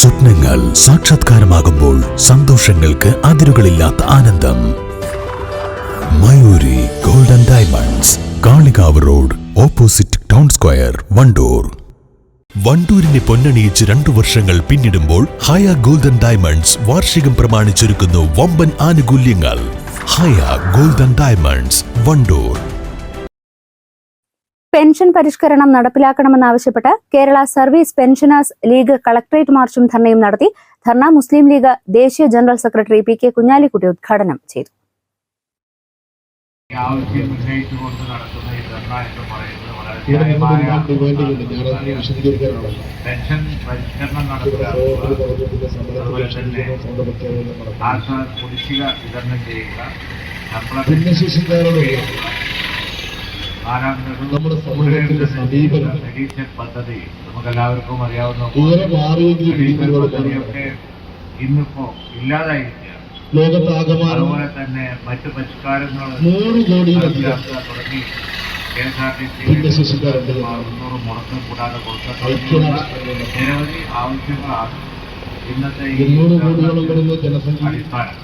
സ്വപ്നങ്ങൾ സാക്ഷാത്കാരമാകുമ്പോൾ സന്തോഷങ്ങൾക്ക് അതിരുകളില്ലാത്ത ആനന്ദം. Mayuri golden diamonds Kalikavu road opposite town square Wandoor. വണ്ടൂരിനെ പൊന്നണിയിച്ച് രണ്ടു വർഷങ്ങൾ പിന്നിടുമ്പോൾ ഹയ ഗോൾഡൻ ഡയമണ്ട്സ് വാർഷികം പ്രമാണിച്ചൊരുക്കുന്നു വമ്പൻ ആനുകൂല്യങ്ങൾ. Haya golden diamonds Wandoor. Pension പരിഷ്കരണം നടപ്പിലാക്കണമെന്നാവശ്യപ്പെട്ട് Kerala service pensioners league collectorate മാർച്ചും ധർണയും നടത്തി. ധർണ മുസ്ലിം ലീഗ് ദേശീയ general secretary P K Kunhalikutty ഉദ്ഘാടനം ചെയ്തു. ആവശ്യം ഉന്നയിച്ചുകൊണ്ട് നടത്തുന്ന ഈ ധർണ എന്ന് പറയുന്നത് പെൻഷൻ പരിഷ്കരണം നടപ്പിലാക്കുക അതുപോലെ തന്നെ കുടിശ്ശിക വിതരണം ചെയ്യുക നമ്മുടെ സമൂഹത്തിന്റെ സമീപനം. പദ്ധതി. നമുക്കെല്ലാവർക്കും അറിയാവുന്ന ദൂരെ മാറിയെങ്കിലും ഇന്നിപ്പോ ഇല്ലാതായിരിക്കുകയാണ് ലോകത്താകമാനം അതുപോലെ തന്നെ മറ്റ് പരിഷ്കാരങ്ങൾ നൂറ് കോടി തുടങ്ങി. K S R T C മുന്നൂറ് മുടക്കം കൂടാതെ ഐക്യരാഷ്ട്രങ്ങളുടെ നിരവധി ആവശ്യങ്ങളാണ് ഇന്നത്തെ ഈ അടിസ്ഥാനം.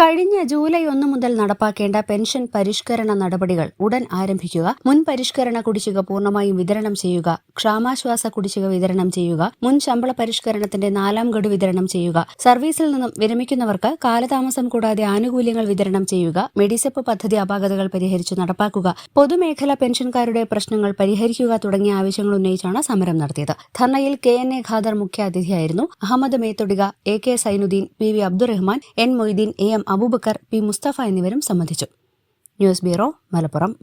കഴിഞ്ഞ ജൂലൈ ഒന്ന് മുതൽ നടപ്പാക്കേണ്ട പെൻഷൻ പരിഷ്കരണ നടപടികൾ ഉടൻ ആരംഭിക്കുക. മുൻ പരിഷ്കരണ കുടിശ്ശിക പൂർണമായും വിതരണം ചെയ്യുക. ക്ഷാമാശ്വാസ കുടിശ്ശിക വിതരണം ചെയ്യുക. മുൻ ശമ്പള പരിഷ്കരണത്തിന്റെ നാലാം ഗഡു വിതരണം ചെയ്യുക. സർവീസിൽ നിന്നും വിരമിക്കുന്നവർക്ക് കാലതാമസം കൂടാതെ ആനുകൂല്യങ്ങൾ വിതരണം ചെയ്യുക. മെഡിസെപ്പ് പദ്ധതി അപാകതകൾ പരിഹരിച്ചു നടപ്പാക്കുക. പൊതുമേഖലാ പെൻഷൻകാരുടെ പ്രശ്നങ്ങൾ പരിഹരിക്കുക തുടങ്ങിയ ആവശ്യങ്ങൾ ഉന്നയിച്ചാണ് സമരം നടത്തിയത്. ധർണയിൽ K N A Khader മുഖ്യാതിഥിയായിരുന്നു. Ahammed Methodika A K Sainudheen P V Abdurahman N Moideen A M Aboobacker P. Musthafa എന്നിവരും സംബന്ധിച്ചു. News bureau Malappuram.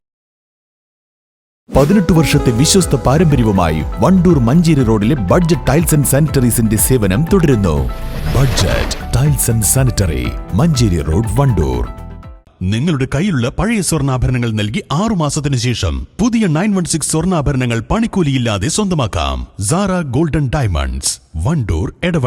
പതിനെട്ട് വർഷത്തെ വിശ്വസ്ത പാരമ്പര്യവുമായി വണ്ടൂർ മഞ്ചേരി റോഡിലെ ബഡ്ജറ്റ് ടൈൽസ് ആൻഡ് സാനിറ്ററീസിന്റെ സേവനം തുടരുന്നു. Budget tiles and sanitary Manjeri road Wandoor. നിങ്ങളുടെ കയ്യിലുള്ള പഴയ സ്വർണാഭരണങ്ങൾ നൽകി ആറു മാസത്തിനു ശേഷം പുതിയ നയൻ വൺ സിക്സ് സ്വർണാഭരണങ്ങൾ പണിക്കൂലിയില്ലാതെ സ്വന്തമാക്കാം. Sara golden diamonds Wandoor Edavanna.